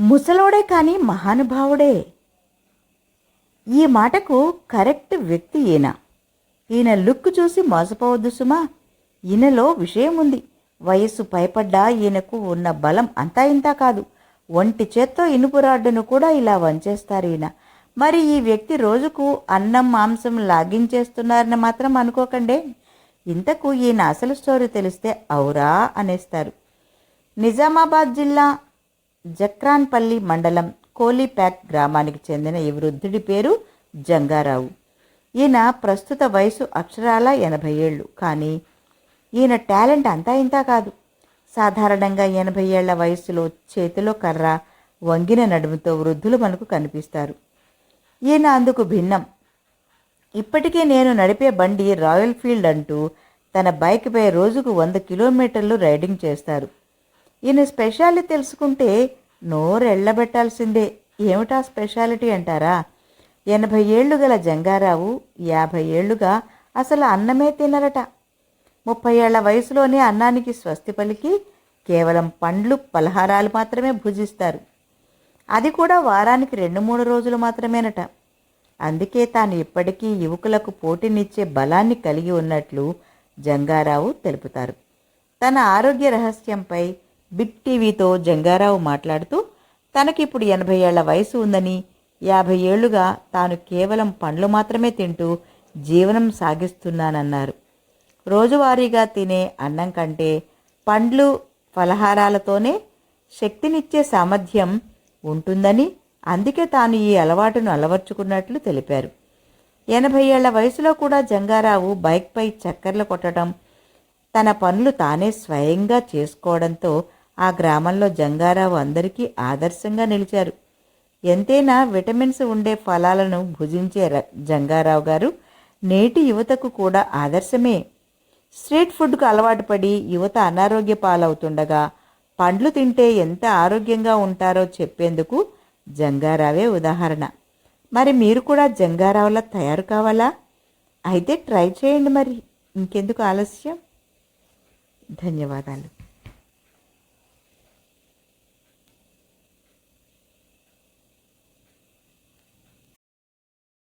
ముసలోడే కానీ మహానుభావుడే. ఈ మాటకు కరెక్ట్ వ్యక్తి ఈయన. ఈయన లుక్ చూసి మోసపోవద్దు సుమా. ఈయనలో విషయం ఉంది వయస్సు పైపడ్డా ఈయనకు ఉన్న బలం అంతా ఇంతా కాదు. ఒంటి చేత్తో ఇనుపు రాడ్డును కూడా ఇలా వంచేస్తారు ఈయన. మరి ఈ వ్యక్తి రోజుకు అన్నం మాంసం లాగించేస్తున్నారని మాత్రం అనుకోకండి. ఇంతకు ఈయన అసలు స్టోరీ తెలిస్తే ఔరా అనేస్తారు. నిజామాబాద్ జిల్లా జక్రాన్పల్లి మండలం కోలీప్యాక్ గ్రామానికి చెందిన ఈ వృద్ధుడి పేరు జంగారావు. ఈయన ప్రస్తుత వయసు అక్షరాల ఎనభై ఏళ్ళు. కానీ ఈయన టాలెంట్ అంతా ఇంతా కాదు. సాధారణంగా ఎనభై ఏళ్ళ వయసులో చేతిలో కర్ర వంగిన నడుముతో వృద్ధులు మనకు కనిపిస్తారు. ఈయన అందుకు భిన్నం. ఇప్పటికే నేను నడిపే బండి రాయల్ ఫీల్డ్ అంటూ తన బైక్పై రోజుకు వంద కిలోమీటర్లు రైడింగ్ చేస్తారు. ఈయన స్పెషాలిటీ తెలుసుకుంటే నోరెళ్ళబెట్టాల్సిందే. ఏమిటా స్పెషాలిటీ అంటారా? ఎనభై ఏళ్ళు గల జంగారావు యాభై ఏళ్ళుగా అసలు అన్నమే తినరట. ముప్పై ఏళ్ళ వయసులోనే అన్నానికి స్వస్తి పలికి కేవలం పండ్లు పలహారాలు మాత్రమే భుజిస్తారు. అది కూడా వారానికి రెండు మూడు రోజులు మాత్రమేనట. అందుకే తాను ఇప్పటికీ యువకులకు పోటీనిచ్చే బలాన్ని కలిగి ఉన్నట్లు జంగారావు తెలుపుతారు. తన ఆరోగ్య రహస్యంపై బిగ్ టీవీతో జంగారావు మాట్లాడుతూ తనకిప్పుడు ఎనభై ఏళ్ళ వయసు ఉందని యాభై ఏళ్ళుగా తాను కేవలం పండ్లు మాత్రమే తింటూ జీవనం సాగిస్తున్నానన్నారు. రోజువారీగా తినే అన్నం కంటే పండ్లు ఫలహారాలతోనే శక్తినిచ్చే సామర్థ్యం ఉంటుందని అందుకే తాను ఈ అలవాటును అలవర్చుకున్నట్లు తెలిపారు. ఎనభై ఏళ్ళ వయసులో కూడా జంగారావు బైక్పై చక్కర్లు కొట్టడం తన పనులు తానే స్వయంగా చేసుకోవడంతో ఆ గ్రామంలో జంగారావు అందరికీ ఆదర్శంగా నిలిచారు. ఎంతైనా విటమిన్స్ ఉండే ఫలాలను భుజించే ర- జంగారావు గారు నేటి యువతకు కూడా ఆదర్శమే. స్ట్రీట్ ఫుడ్కు అలవాటు పడి యువత అనారోగ్య పాలవుతుండగా పండ్లు తింటే ఎంత ఆరోగ్యంగా ఉంటారో చెప్పేందుకు జంగారావే ఉదాహరణ. మరి మీరు కూడా జంగారావులా తయారు కావాలా? అయితే ట్రై చేయండి మరి. ఇంకెందుకు ఆలస్యం? ధన్యవాదాలు.